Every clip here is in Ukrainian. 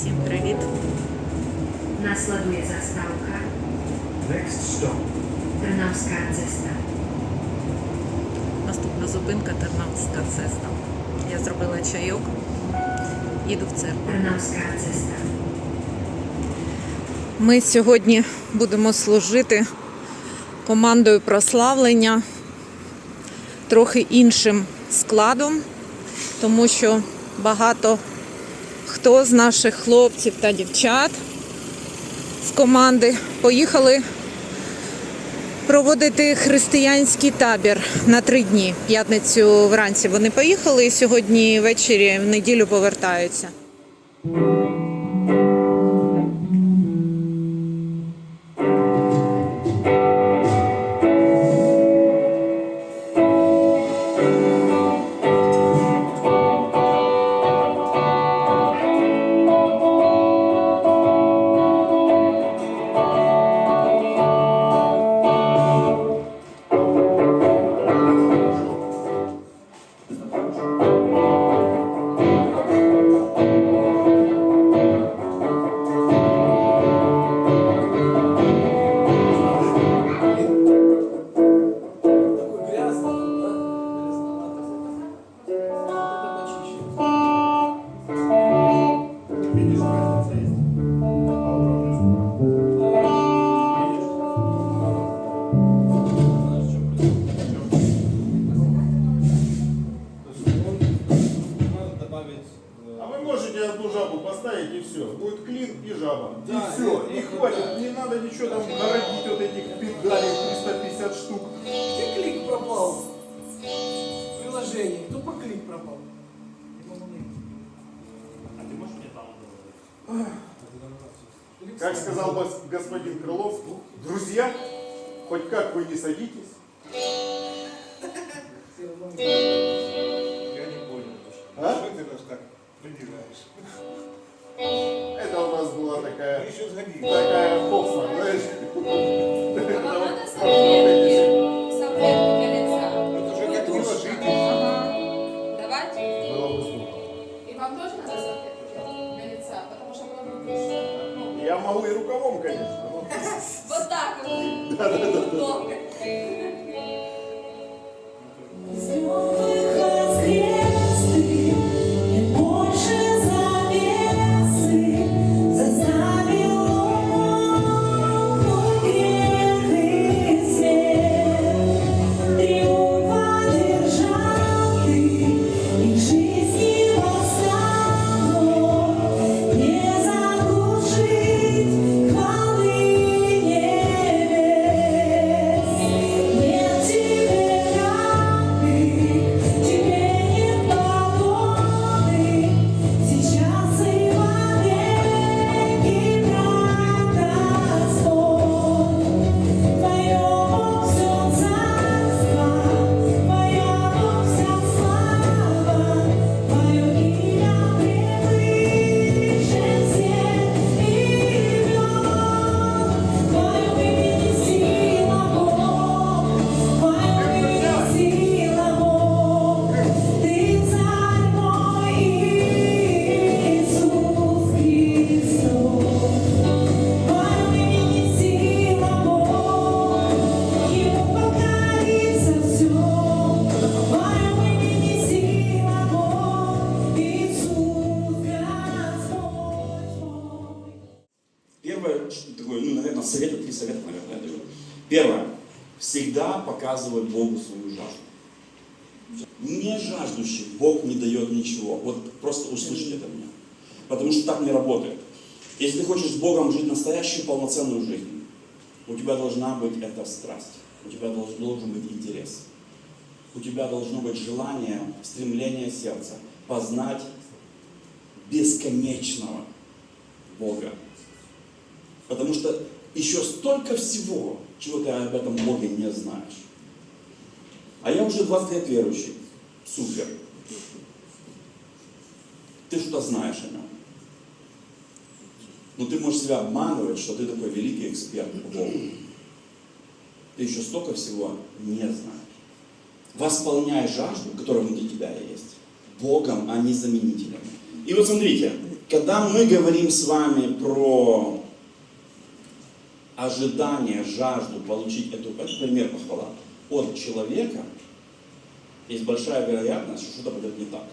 Всім привіт! Nasleduje zastávka Next stop, Trnavská cesta. Наступна зупинка Тернавська цеста. Я зробила чайок, їду в церкву. Trnavská cesta. Ми сьогодні будемо служити командою прославлення трохи іншим складом, тому що багато хто з наших хлопців та дівчат з команди поїхали проводити християнський табір на три дні. П'ятницю вранці вони поїхали і сьогодні ввечері в неділю повертаються. Приложение. Тупо клик пропал. Как сказал гос- господин Крылов, друзья, хоть как вы не садитесь, Я не понял. А? Что ты нас так придираешь? это у нас была такая, Мы еще сгодились. такая фокса, знаешь. Могу и рукавом, конечно. вот так вот. Удобно. Ничего. Вот просто услышите это меня. Потому что так не работает. Если ты хочешь с Богом жить настоящую полноценную жизнь, у тебя должна быть эта страсть. У тебя должен, должен быть интерес. У тебя должно быть желание, стремление сердца познать бесконечного Бога. Потому что еще столько всего, чего ты об этом Боге не знаешь. А я уже 20 лет верующий. Супер. Ты что-то знаешь о нем. Но ты можешь себя обманывать, что ты такой великий эксперт по Богу. Ты еще столько всего не знаешь. Восполняй жажду, которая внутри тебя есть, Богом, а не заменителем. И вот смотрите, когда мы говорим с вами про ожидание, жажду получить эту, это пример похвала, от человека, есть большая вероятность, что что-то пойдет не так.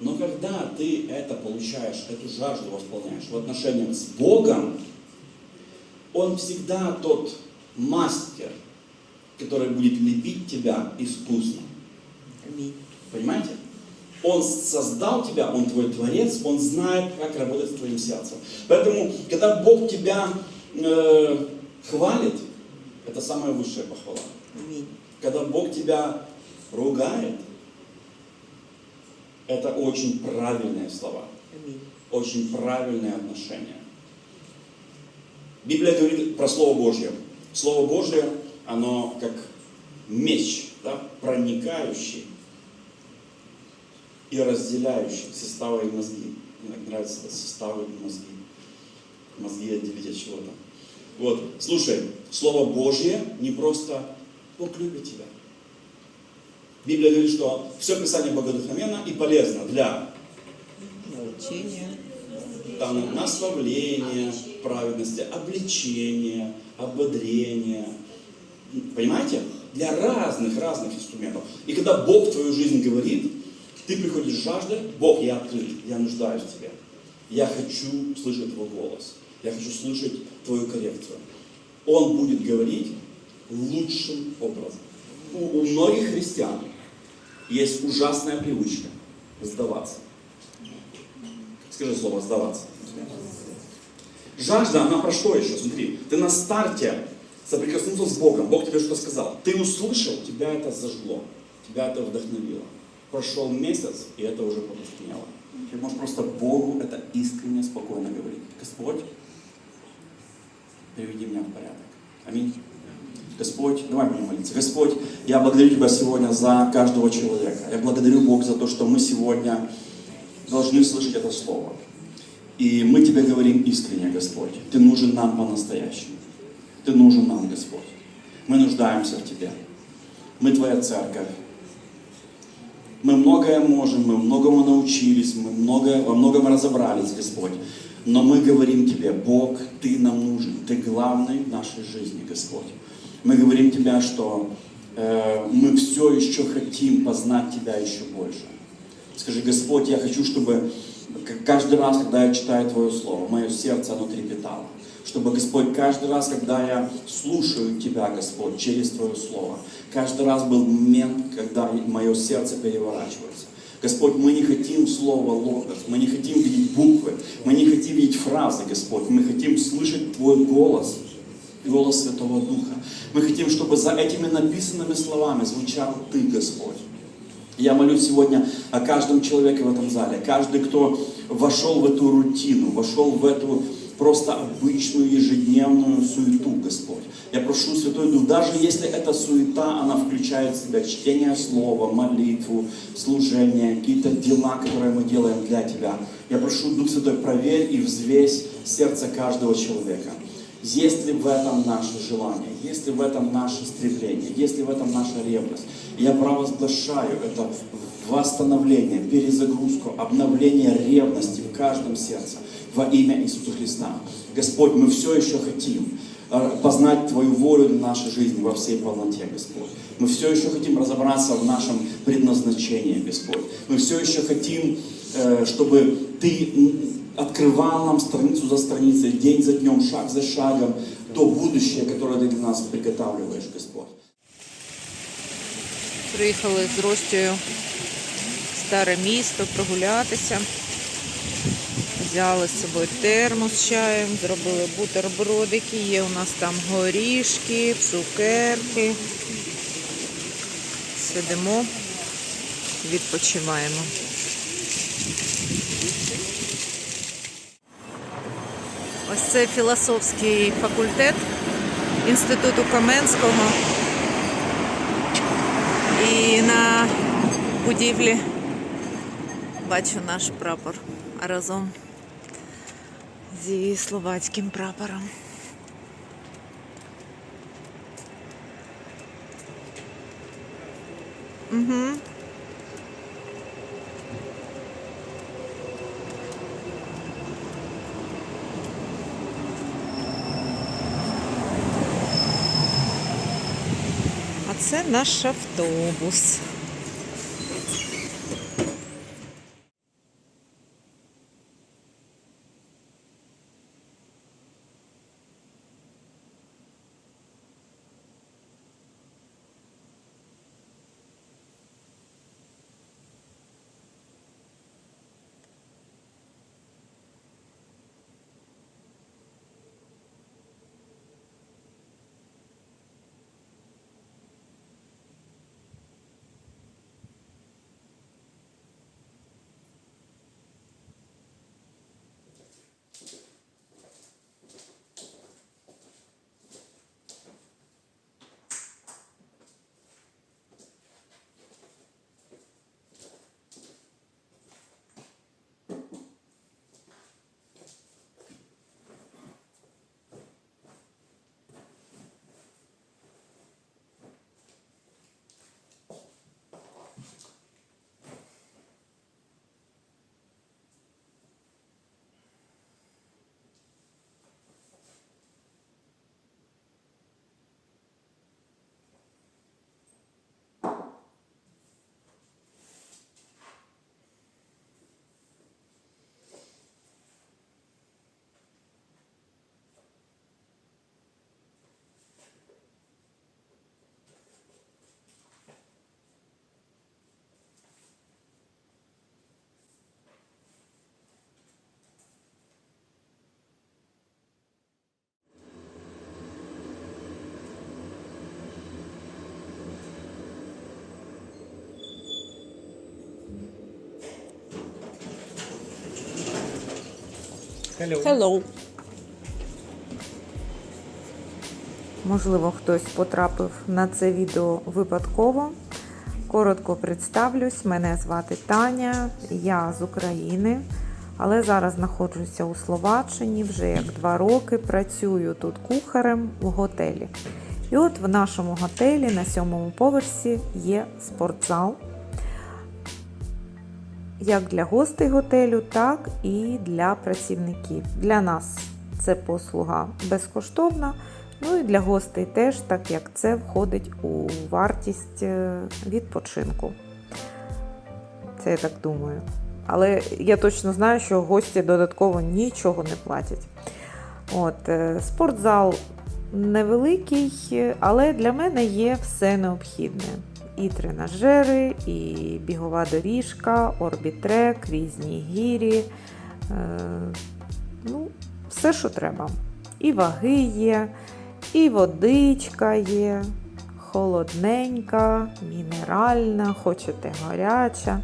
Но когда ты это получаешь, эту жажду восполняешь в отношениях с Богом, Он всегда тот мастер, который будет лепить тебя искусно. Понимаете? Он создал тебя, Он твой творец, Он знает, как работать с твоим сердцем. Поэтому, когда Бог тебя э, хвалит, это самая высшая похвала. Когда Бог тебя ругает, это очень правильные слова. Очень правильные отношения. Библия говорит про Слово Божье. Слово Божье, оно как меч, да, проникающий и разделяющий составы и мозги. Мне так нравится это составы и мозги. Мозги отделить от чего-то. Вот, слушай, Слово Божье не просто Бог любит тебя. Библия говорит, что все Писание богодухновенно и полезно для там, наставления праведности, обличения, ободрения. Понимаете? Для разных-разных инструментов. И когда Бог в твою жизнь говорит, ты приходишь с жаждой, Бог, я открыт, я нуждаюсь в тебе. Я хочу слышать твой голос. Я хочу слышать твою коррекцию. Он будет говорить лучшим образом. У, у многих христиан есть ужасная привычка сдаваться. Скажи слово сдаваться. Жажда, она про что еще? Смотри, ты на старте соприкоснулся с Богом, Бог тебе что сказал. Ты услышал, тебя это зажгло, тебя это вдохновило. Прошел месяц, и это уже потускнело. Ты можешь просто Богу это искренне, спокойно говорить. Господь, приведи меня в порядок. Аминь. Господь, давай будем молиться. Господь, я благодарю Тебя сегодня за каждого человека. Я благодарю Бог за то, что мы сегодня должны слышать это Слово. И мы Тебе говорим искренне, Господь. Ты нужен нам по-настоящему. Ты нужен нам, Господь. Мы нуждаемся в Тебе. Мы Твоя церковь. Мы многое можем, мы многому научились, мы многое, во многом разобрались, Господь. Но мы говорим Тебе, Бог, Ты нам нужен, Ты главный в нашей жизни, Господь. Мы говорим Тебя, что э, мы все еще хотим познать Тебя еще больше. Скажи, Господь, я хочу, чтобы каждый раз, когда я читаю Твое Слово, мое сердце, оно трепетало. Чтобы, Господь, каждый раз, когда я слушаю Тебя, Господь, через Твое Слово, каждый раз был момент, когда мое сердце переворачивается. Господь, мы не хотим слова логос, мы не хотим видеть буквы, мы не хотим видеть фразы, Господь, мы хотим слышать Твой голос, голос Святого Духа. Мы хотим, чтобы за этими написанными словами звучал Ты, Господь. Я молюсь сегодня о каждом человеке в этом зале, каждый, кто вошел в эту рутину, вошел в эту просто обычную ежедневную суету, Господь. Я прошу Святой Дух, даже если эта суета, она включает в себя чтение Слова, молитву, служение, какие-то дела, которые мы делаем для Тебя. Я прошу Дух Святой, проверь и взвесь сердце каждого человека. Есть ли в этом наше желание? Есть ли в этом наше стремление? Есть ли в этом наша ревность? Я провозглашаю это восстановление, перезагрузку, обновление ревности в каждом сердце во имя Иисуса Христа. Господь, мы все еще хотим э, познать Твою волю для нашей жизни во всей полноте, Господь. Мы все еще хотим разобраться в нашем предназначении, Господь. Мы все еще хотим, чтобы Ты м, открывал нам страницу за страницей, день за днем, шаг за шагом, то будущее, которое Ты для нас приготавливаешь, Господь. Приїхали з Ростю в старе місто прогулятися. Взяли з собою термос з чаєм, зробили бутербродики, є у нас там горішки, цукерки. Сидимо, відпочиваємо. Ось це філософський факультет Інституту Каменського. І на будівлі бачу наш прапор разом зі словацьким прапором. Угу. Це наш автобус. Hello. Можливо, хтось потрапив на це відео випадково. Коротко представлюсь, мене звати Таня, я з України, але зараз знаходжуся у Словаччині вже як два роки. Працюю тут кухарем в готелі. І от в нашому готелі на сьомому поверсі є спортзал. Як для гостей готелю, так і для працівників. Для нас це послуга безкоштовна. Ну і для гостей теж, так як це входить у вартість е, відпочинку. Це я так думаю. Але я точно знаю, що гості додатково нічого не платять. От, е, спортзал невеликий, але для мене є все необхідне. І тренажери, і бігова доріжка, орбітрек, різні гірі. Е, ну, все, що треба. І ваги є, і водичка є, холодненька, мінеральна, хочете гаряча.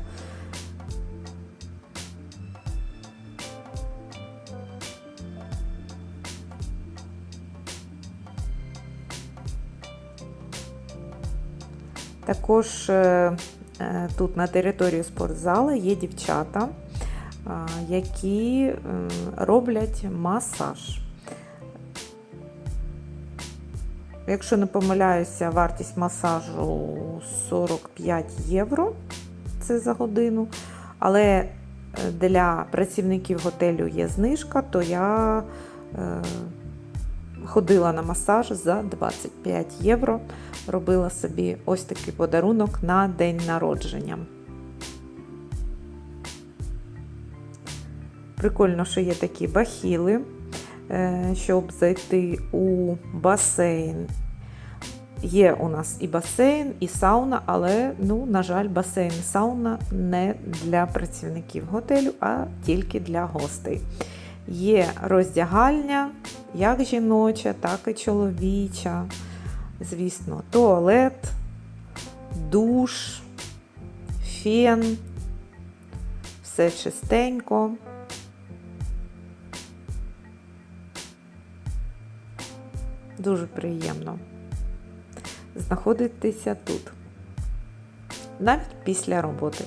Також е, е, тут на території спортзалу є дівчата, е, які роблять масаж. Якщо не помиляюся, вартість масажу 45 євро це за годину. Але для працівників готелю є знижка, то я ходила на масаж за 25 євро. Робила собі ось такий подарунок на день народження. Прикольно, що є такі бахіли, е, щоб зайти у басейн. Є у нас і басейн, і сауна, але, ну, на жаль, басейн і сауна не для працівників готелю, а тільки для гостей. Є роздягальня, як жіноча, так і чоловіча. Звісно, туалет, душ, фен, все чистенько. Дуже приємно знаходитися тут, навіть після роботи.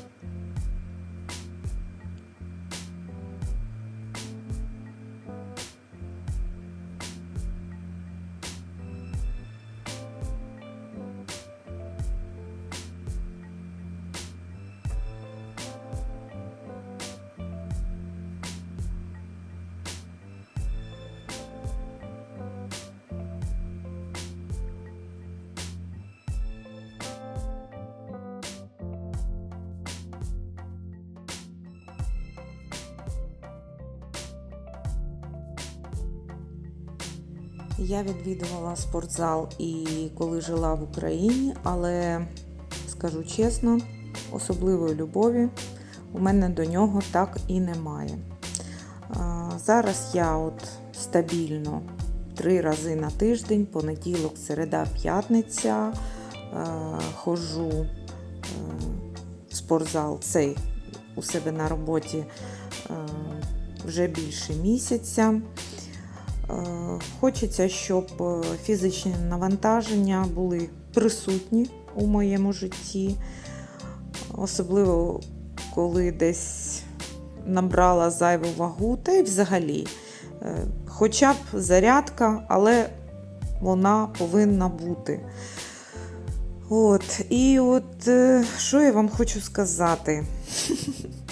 Я відвідувала спортзал і коли жила в Україні, але скажу чесно, особливої любові у мене до нього так і немає. Зараз я от стабільно три рази на тиждень, понеділок, середа, п'ятниця ходжу е, в спортзал цей у себе на роботі е, вже більше місяця. Е, Хочеться, щоб е, фізичні навантаження були присутні у моєму житті, особливо коли десь набрала зайву вагу, та й взагалі. Е, Хоча б зарядка, але вона повинна бути. От, і от що я вам хочу сказати?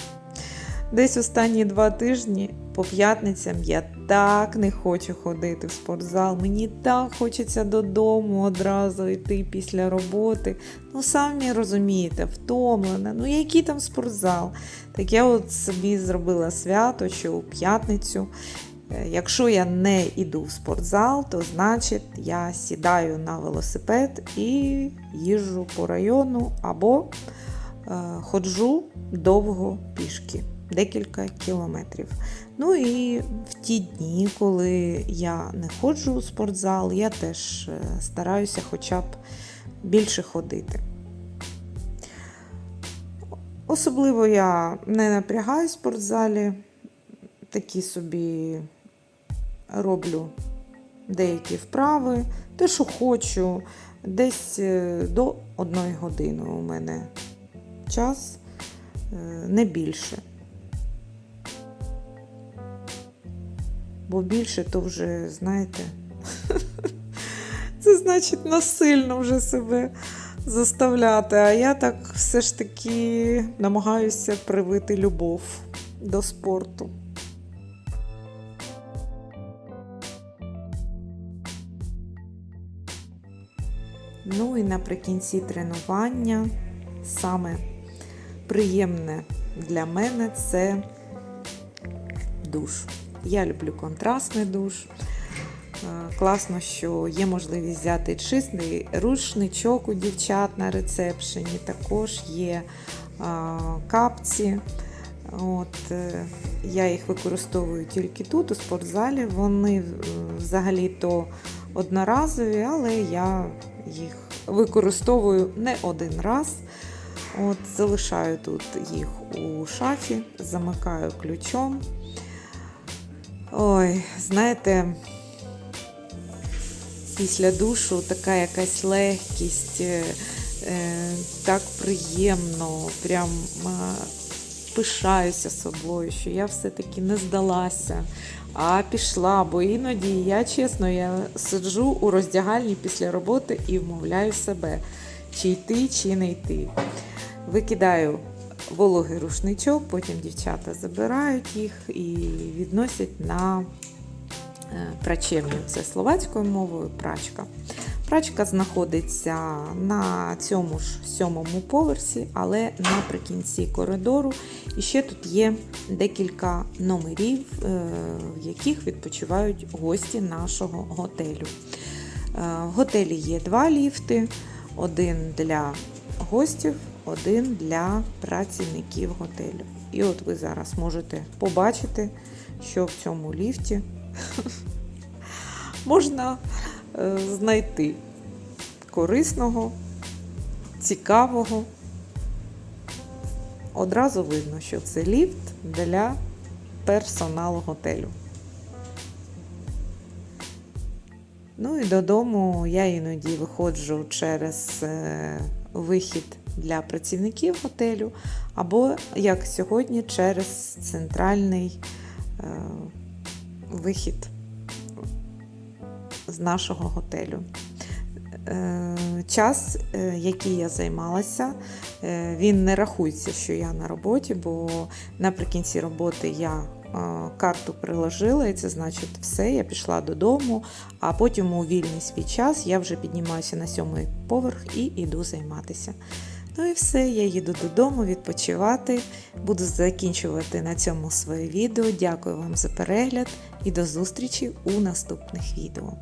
Десь останні два тижні по п'ятницям я так не хочу ходити в спортзал. Мені так хочеться додому одразу йти після роботи. Ну, самі розумієте, втомлена. Ну, який там спортзал? Так я от собі зробила свято, що у п'ятницю. е, Якщо я не йду в спортзал, то значить я сідаю на велосипед і їжджу по району або е, ходжу довго пішки, декілька кілометрів. Ну і в ті дні, коли я не ходжу у спортзал, я теж е, стараюся хоча б більше ходити. Особливо я не напрягаю в спортзалі, такі собі роблю деякі вправи, те, що хочу, десь е, до одної години у мене час, е, не більше. Бо більше то вже, знаєте, це значить насильно вже себе заставляти. А я так все ж таки намагаюся привити любов до спорту. Ну і наприкінці тренування саме приємне для мене це душ. Я люблю контрастний душ. Е, Класно, що є можливість взяти чистий рушничок у дівчат на рецепшені. Також є капці. От, е, я їх використовую тільки тут, у спортзалі. Вони е, взагалі-то одноразові, але я їх використовую не один раз. От, залишаю тут їх у шафі, замикаю ключом. Ой, знаєте, після душу така якась легкість, е, е, так приємно, прям е, пишаюся собою, що я все-таки не здалася, а пішла. Бо іноді я чесно, я сиджу у роздягальні після роботи і вмовляю себе, чи йти, чи не йти. Викидаю вологий рушничок, потім дівчата забирають їх і відносять на е, прачевню. Це словацькою мовою прачка. Прачка знаходиться на цьому ж сьомому поверсі, але наприкінці коридору. І ще тут є декілька номерів, е, в яких відпочивають гості нашого готелю. Е, В готелі є два ліфти: один для гостів, один для працівників готелю. І от ви зараз можете побачити, що в цьому ліфті можна е, знайти корисного, цікавого. Одразу видно, що це ліфт для персоналу готелю. Ну і додому я іноді виходжу через е, вихід для працівників готелю, або, як сьогодні, через центральний е, вихід з нашого готелю. Е, Час, е, який я займалася, е, він не рахується, що я на роботі, бо наприкінці роботи я е, карту приложила, і це значить все, я пішла додому, а потім у вільний свій час я вже піднімаюся на сьомий поверх і йду займатися. Ну і все, я їду додому відпочивати. Буду закінчувати на цьому своє відео. Дякую вам за перегляд і до зустрічі у наступних відео.